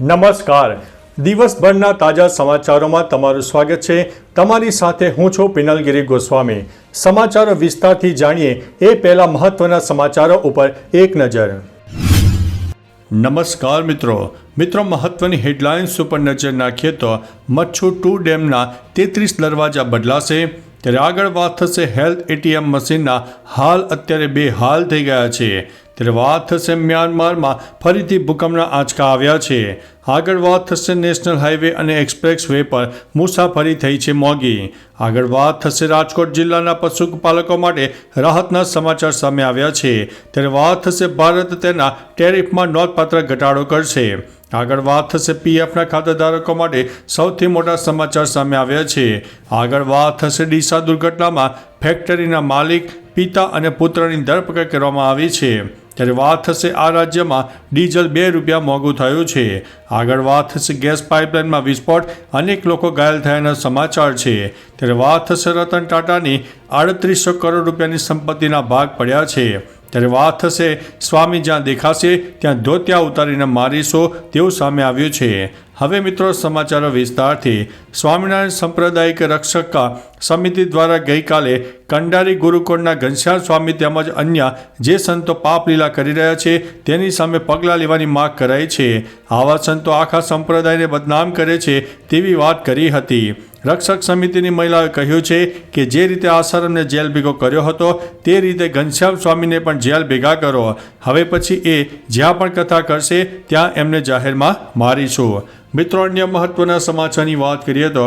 નમસ્કાર. દિવસભરના તાજા સમાચારોમાં તમારું સ્વાગત છે. તમારી સાથે હું છું પિનલગીરી ગોસ્વામી. સમાચારો વિસ્તારથી જાણીએ એ પહેલા મહત્વના સમાચારો ઉપર એક નજર. નમસ્કાર મિત્રો. મિત્રો, મહત્વની હેડલાઇન્સ ઉપર નજર નાખીએ તો મચ્છુ ટુ ડેમના તેત્રીસ દરવાજા બદલાશે. ત્યારે આગળ વાત થશે હેલ્થ એટીએમ મશીનના. હાલ અત્યારે બે હાલ થઈ ગયા છે. ત્યારે વાત થશે મ્યાનમારમાં ફરીથી ભૂકંપના આંચકા આવ્યા છે. આગળ વાત થશે નેશનલ હાઈવે અને એક્સપ્રેસ વે પર મુસાફરી થઈ છે મોંઘી. આગળ વાત થશે રાજકોટ જિલ્લાના પશુપાલકો માટે રાહતના સમાચાર સામે આવ્યા છે. ત્યારે વાત થશે ભારત તેના ટેરિફમાં નોંધપાત્ર ઘટાડો કરશે. આગળ વાત થશે પીએફના ખાતાધારકો માટે સૌથી મોટા સમાચાર સામે આવ્યા છે. આગળ વાત થશે ડીસા દુર્ઘટનામાં ફેક્ટરીના માલિક, પિતા અને પુત્રની ધરપકડ કરવામાં આવી છે. ત્યારે વાત થશે આ રાજ્યમાં ડીઝલ બે રૂપિયા મોંઘું થયું છે. આગળ વાત થશે ગેસ પાઇપલાઇનમાં વિસ્ફોટ, અનેક લોકો ઘાયલ થયાના સમાચાર છે. ત્યારે વાત થશે રતન ટાટાની આડત્રીસો કરોડ રૂપિયાની સંપત્તિના ભાગ પડ્યા છે. ત્યારે વાત થશે, સ્વામી જ્યાં દેખાશે, ત્યાં ધોત્યા ઉતારીને મારીશો તેવું સામે આવ્યું છે. હવે મિત્રો, સમાચારો વિસ્તારથી. સ્વામિનારાયણ સંપ્રદાયિક રક્ષક સમિતિ દ્વારા ગઈકાલે કંડારી ગુરુકુળના ઘનશ્યામ સ્વામી તેમજ અન્ય જે સંતો પાપ લીલા કરી રહ્યા છે, તેની સામે પગલાં લેવાની માગ કરાઈ છે. આવા સંતો આખા સંપ્રદાયને બદનામ કરે છે તેવી વાત કરી હતી. રક્ષક સમિતિની મહિલાએ કહ્યું છે કે જે રીતે આશ્રમને જેલ ભેગો કર્યો હતો, તે રીતે ઘનશ્યામ સ્વામીને પણ જેલ ભેગા કરો. હવે પછી એ જ્યાં પણ કથા કરશે, ત્યાં એમને જાહેરમાં મારીશું. મિત્રો, અન્ય મહત્વના સમાચારની વાત કરીએ તો,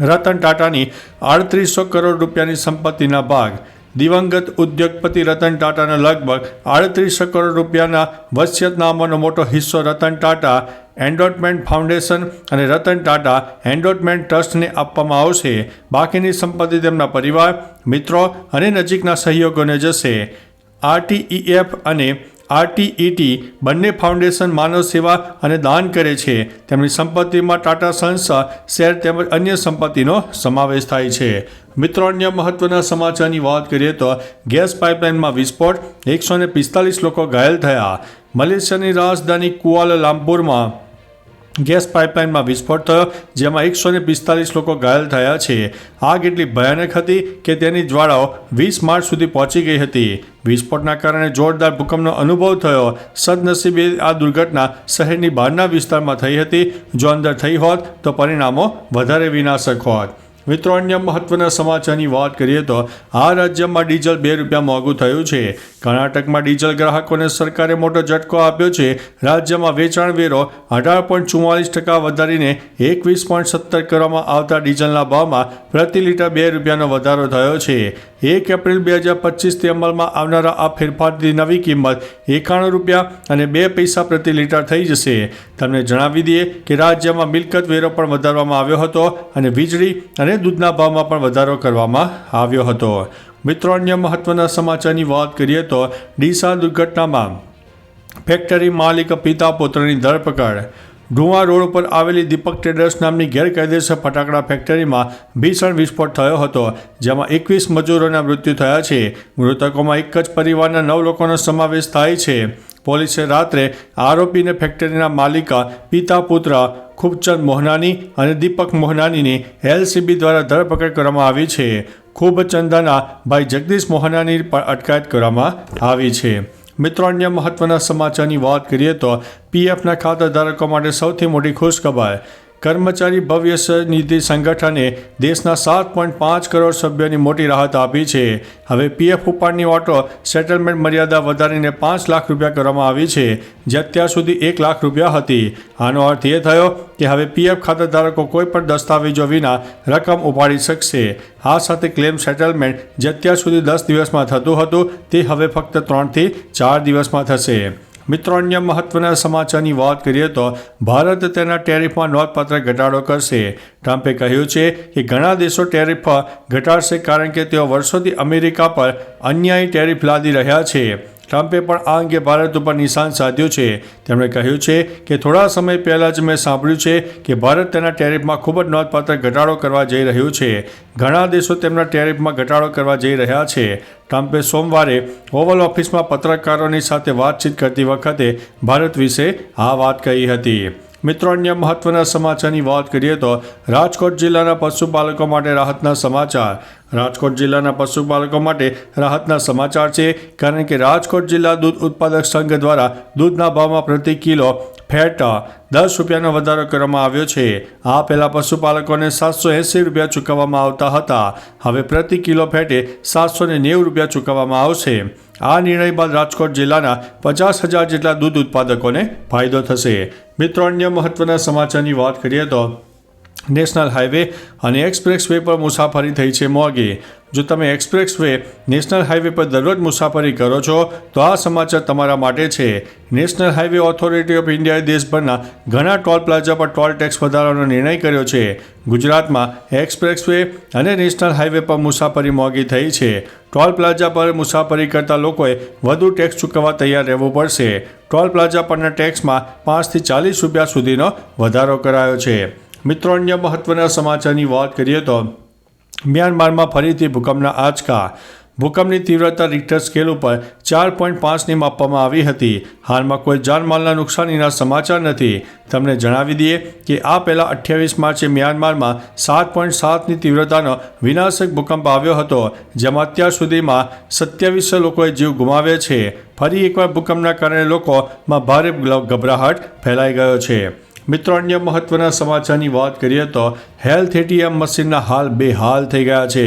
રતન ટાટાની આડત્રીસો કરોડ રૂપિયાની સંપત્તિના ભાગ દિવંગત ઉદ્યોગપતિ રતન ટાટાના લગભગ આડત્રીસો કરોડ રૂપિયાના વસિયતનામાનો મોટો હિસ્સો રતન ટાટા એન્ડોટમેન્ટ ફાઉન્ડેશન અને રતન ટાટા એન્ડોટમેન્ટ ટ્રસ્ટને આપવામાં આવશે. બાકીની સંપત્તિ તેમના પરિવાર, મિત્રો અને નજીકના સહયોગોને જશે. આરટીઈએફ અને આરટીઈટી બંને ફાઉન્ડેશન માનવ સેવા અને દાન કરે છે. તેમની સંપત્તિમાં ટાટા સન્સ, શેર તેમજ અન્ય સંપત્તિનો સમાવેશ થાય છે. મિત્રો, અન્ય મહત્વના સમાચારની વાત કરીએ તો ગેસ પાઇપલાઇનમાં વિસ્ફોટ, એકસો પિસ્તાલીસ લોકો ઘાયલ થયા. મલેશિયાની રાજધાની કુઆલાલામપુરમાં ગેસ પાઇપલાઇનમાં વિસ્ફોટ થયો, જેમાં એકસો ને પિસ્તાલીસ લોકો ઘાયલ થયા છે. આગ એટલી ભયાનક હતી કે તેની જ્વાળાઓ વીસ માર્ચ સુધી પહોંચી ગઈ હતી. વિસ્ફોટના કારણે જોરદાર ભૂકંપનો અનુભવ થયો. સદનસીબે આ દુર્ઘટના શહેરની બહારના વિસ્તારમાં થઈ હતી. જો અંદર થઈ હોત તો પરિણામો વધારે વિનાશક હોત. મિત્રો, અન્ય મહત્વના સમાચારની વાત કરીએ તો આ રાજ્યમાં ડીઝલ બે રૂપિયા મોંઘું થયું છે. કર્ણાટકમાં ડીઝલ ગ્રાહકોને સરકારે મોટો ઝટકો આપ્યો છે. રાજ્યમાં વેચાણ વેરો અઢાર પોઈન્ટ ચુમ્માલીસ ટકા વધારીને એકવીસ પોઈન્ટ સત્તર કરવામાં આવતા ડીઝલના ભાવમાં પ્રતિ લીટર બે રૂપિયાનો વધારો થયો છે. એક એપ્રિલ બે હજાર પચીસથી અમલમાં આવનારા આ ફેરફારની નવી કિંમત એકાણું રૂપિયા અને બે પૈસા પ્રતિ લીટર થઈ જશે. તમને જણાવી દઈએ કે રાજ્યમાં મિલકત વેરો પણ વધારવામાં આવ્યો હતો અને વીજળી અને દૂધના ભાવમાં પણ વધારો કરવામાં આવ્યો હતો. મિત્રો, અન્ય મહત્વના સમાચારની વાત કરીએ તો ડીસા દુર્ઘટનામાં ફેક્ટરી માલિક પિતા પુત્રની ધરપકડ. ડુવા રોડ ઉપર આવેલી દીપક ટ્રેડર્સ નામની ગેરકાયદેસર ફટાકડા ફેક્ટરીમાં ભીષણ વિસ્ફોટ થયો હતો, જેમાં એકવીસ મજૂરોના મૃત્યુ થયા છે. મૃતકોમાં એક જ પરિવારના નવ લોકોનો સમાવેશ થાય છે. પોલીસે રાત્રે આરોપીને ફેક્ટરીના માલિકા પિતા પુત્ર ખૂબચંદ મોહનાની અને દીપક મોહનાનીની એલસીબી દ્વારા ધરપકડ કરવામાં આવી છે. ખૂબચંદના ભાઈ જગદીશ મોહનાની પણ અટકાયત કરવામાં આવી છે. મિત્રો અન્ય મહત્વના સમાચારની વાત કરીએ તો પીએફના ખાતાધારકો માટે સૌથી મોટી ખુશખબર કર્મચારી ભવ્ય નિધિ સંગઠને દેશના સાત પોઈન્ટ પાંચ કરોડ સભ્યોની મોટી રાહત આપી છે. હવે પીએફ ઉપાડની ઓટો સેટલમેન્ટ મર્યાદા વધારીને પાંચ લાખ રૂપિયા કરવામાં આવી છે, જે અત્યાર સુધી એક લાખ રૂપિયા હતી. આનો અર્થ એ થયો કે હવે પીએફ ખાતાધારકો કોઈ પણ દસ્તાવેજો વિના રકમ ઉપાડી શકશે. આ સાથે ક્લેમ સેટલમેન્ટ જે અત્યાર સુધી દસ દિવસમાં થતું હતું, તે હવે ફક્ત ત્રણથી ચાર દિવસમાં થશે. મિત્રો, અન્ય મહત્વના સમાચારની વાત કરીએ તો ભારત તેના ટેરિફમાં નોંધપાત્ર ઘટાડો કરશે. ટ્રમ્પે કહ્યું છે કે ઘણા દેશો ટેરિફ ઘટાડશે કારણ કે તેઓ વર્ષોથી અમેરિકા પર અન્યાયી ટેરિફ લાદી રહ્યા છે. ટ્રમ્પે પણ આ અંગે ભારત ઉપર નિશાન સાધ્યું છે. તેમણે કહ્યું છે કે થોડા સમય પહેલાં જ મેં સાંભળ્યું છે કે ભારત તેના ટેરિફમાં ખૂબ જ નોંધપાત્ર ઘટાડો કરવા જઈ રહ્યું છે. ઘણા દેશો તેમના ટેરિફમાં ઘટાડો કરવા જઈ રહ્યા છે. ટ્રમ્પે સોમવારે ઓવલ ઓફિસમાં પત્રકારોની સાથે વાતચીત કરતી વખતે ભારત વિશે આ વાત કહી હતી. મિત્રો, અન્ય મહત્વના સમાચારની વાત કરીએ તો રાજકોટ જિલ્લાના પશુપાલકો માટે રાહતના સમાચાર. રાજકોટ જિલ્લાના પશુપાલકો માટે રાહતના સમાચાર છે, કારણ કે રાજકોટ જિલ્લા દૂધ ઉત્પાદક સંઘ દ્વારા દૂધના ભાવમાં પ્રતિ કિલો ફેટ દસ રૂપિયાનો વધારો કરવામાં આવ્યો છે. આ પહેલાં પશુપાલકોને સાતસો એંસી રૂપિયા ચૂકવવામાં આવતા હતા. હવે પ્રતિ કિલો ફેટે સાતસો નેવું રૂપિયા ચૂકવવામાં આવશે. આ નિર્ણય બાદ રાજકોટ જિલ્લાના પચાસ હજાર જેટલા દૂધ ઉત્પાદકોને ફાયદો થશે. મિત્રો, અન્ય મહત્વના સમાચારની વાત કરીએ તો નેશનલ હાઈવે અને એક્સપ્રેસ વે પર મુસાફરી થઈ છે મોંઘી. જો તમે એક્સપ્રેસ વે નેશનલ હાઈવે પર દરરોજ મુસાફરી કરો છો, તો આ સમાચાર તમારા માટે છે. નેશનલ હાઈવે ઓથોરિટી ઓફ ઇન્ડિયાએ દેશભરના ઘણા ટોલ પ્લાઝા પર ટોલ ટેક્સ વધારવાનો નિર્ણય કર્યો છે. ગુજરાતમાં એક્સપ્રેસ વે અને નેશનલ હાઈવે પર મુસાફરી મોંઘી થઈ છે. ટોલ પ્લાઝા પર મુસાફરી કરતા લોકોએ વધુ ટેક્સ ચૂકવવા તૈયાર રહેવું પડશે. ટોલ પ્લાઝા પરના ટેક્સમાં પાંચથી ચાલીસ રૂપિયા સુધીનો વધારો કરાયો છે. મિત્રો, અન્ય મહત્વના સમાચારની વાત કરીએ તો મ્યાનમારમાં ફરીથી ભૂકંપના આંચકા. ભૂકંપની તીવ્રતા રિક્ટર સ્કેલ ઉપર ચાર પોઈન્ટ પાંચની માપવામાં આવી હતી. હાલમાં કોઈ જાનમાલના નુકસાનીના સમાચાર નથી. તમને જણાવી દઈએ કે આ પહેલાં અઠ્યાવીસ માર્ચે મ્યાનમારમાં સાત પોઈન્ટ સાતની તીવ્રતાનો વિનાશક ભૂકંપ આવ્યો હતો, જેમાં અત્યાર સુધીમાં સત્યાવીસો લોકોએ જીવ ગુમાવ્યા છે. ફરી એકવાર ભૂકંપના કારણે લોકોમાં ભારે ગભરાહટ ફેલાઈ ગયો છે. મિત્રો, અન્ય મહત્વના સમાચારની વાત કરીએ તો હેલ્થ એટીએમ મશીનના હાલ બે હાલ થઈ ગયા છે.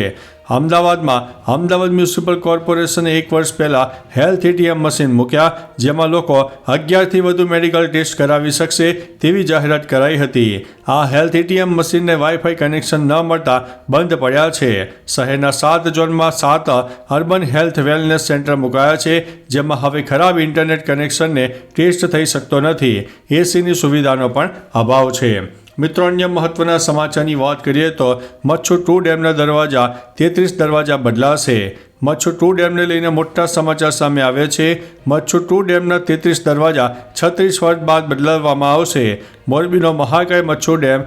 અમદાવાદમાં અમદાવાદ મ્યુનિસિપલ કોર્પોરેશને એક વર્ષ પહેલાં હેલ્થ એટીએમ મશીન મૂક્યા, જેમાં લોકો અગિયારથી વધુ મેડિકલ ટેસ્ટ કરાવી શકશે તેવી જાહેરાત કરાઈ હતી. આ હેલ્થ એટીએમ મશીનને વાઈફાઈ કનેક્શન ન મળતા બંધ પડ્યા છે. શહેરના સાત ઝોનમાં સાત અર્બન હેલ્થ વેલનેસ સેન્ટર મુકાયા છે, જેમાં હવે ખરાબ ઇન્ટરનેટ કનેક્શનને ટેસ્ટ થઈ શકતો નથી. એસીની સુવિધાનો પણ અભાવ છે. મિત્રો, અન્ય મહત્વના સમાચારની વાત કરીએ તો મચ્છુ ટુ ડેમના દરવાજા, તેત્રીસ દરવાજા બદલાશે. મચ્છુ ટુ ડેમને લઈને મોટા સમાચાર સામે આવ્યા છે. મચ્છુ ટુ ડેમના તેત્રીસ દરવાજા છત્રીસ વર્ષ બાદ બદલાવવામાં આવશે. મોરબીનો મહાકાય મચ્છુ ડેમ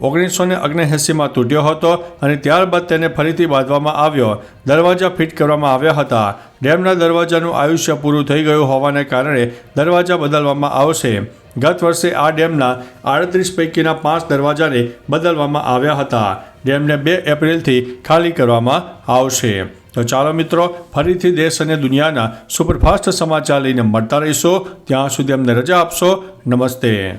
ઓગણીસો ને ઓગણએંસીમાં તૂટ્યો હતો અને ત્યારબાદ તેને ફરીથી બાંધવામાં આવ્યો. દરવાજા ફિટ કરવામાં આવ્યા હતા. ડેમના દરવાજાનું આયુષ્ય પૂરું થઈ ગયું હોવાને કારણે દરવાજા બદલવામાં આવશે. ગત વર્ષે આ ડેમના આડત્રીસ પૈકીના પાંચ દરવાજાને બદલવામાં આવ્યા હતા. ડેમને બે એપ્રિલથી ખાલી કરવામાં આવશે. તો ચાલો મિત્રો, ફરીથી દેશ અને દુનિયાના સુપરફાસ્ટ સમાચાર લઈને મળતા રહીશો. ત્યાં સુધી અમને રજા આપશો. નમસ્તે.